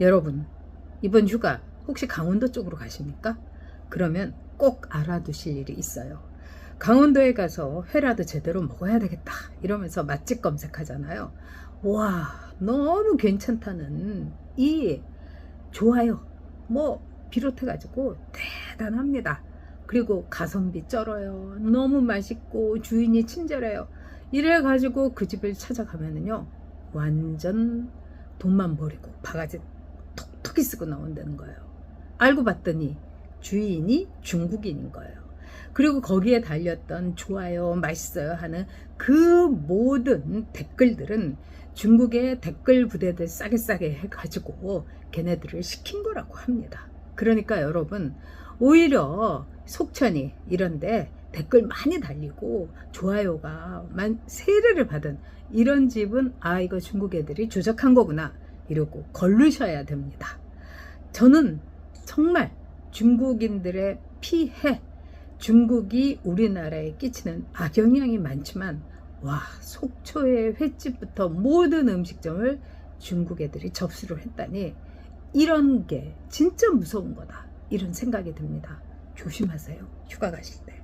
여러분, 이번 휴가 혹시 강원도 쪽으로 가십니까? 그러면 꼭 알아두실 일이 있어요. 강원도에 가서 회라도 제대로 먹어야 되겠다. 이러면서 맛집 검색하잖아요. 와, 너무 괜찮다는 이 좋아요. 뭐, 비롯해 가지고 대단합니다. 그리고 가성비 쩔어요. 너무 맛있고 주인이 친절해요. 이래 가지고 그 집을 찾아가면은요, 완전 돈만 버리고 바가지 톡톡히 쓰고 나온다는 거예요. 알고 봤더니 주인이 중국인인 거예요. 그리고 거기에 달렸던 좋아요, 맛있어요 하는 그 모든 댓글들은 중국의 댓글 부대들 싸게 싸게 해가지고 걔네들을 시킨 거라고 합니다. 그러니까 여러분, 오히려 속천이 이런데 댓글 많이 달리고 좋아요가 만 세례를 받은 이런 집은 아 이거 중국 애들이 조작한 거구나 이러고 걸르셔야 됩니다. 저는 정말 중국인들의 피해, 중국이 우리나라에 끼치는 악영향이 많지만 와 속초의 횟집부터 모든 음식점을 중국 애들이 접수를 했다니 이런 게 진짜 무서운 거다 이런 생각이 듭니다. 조심하세요. 휴가 가실 때.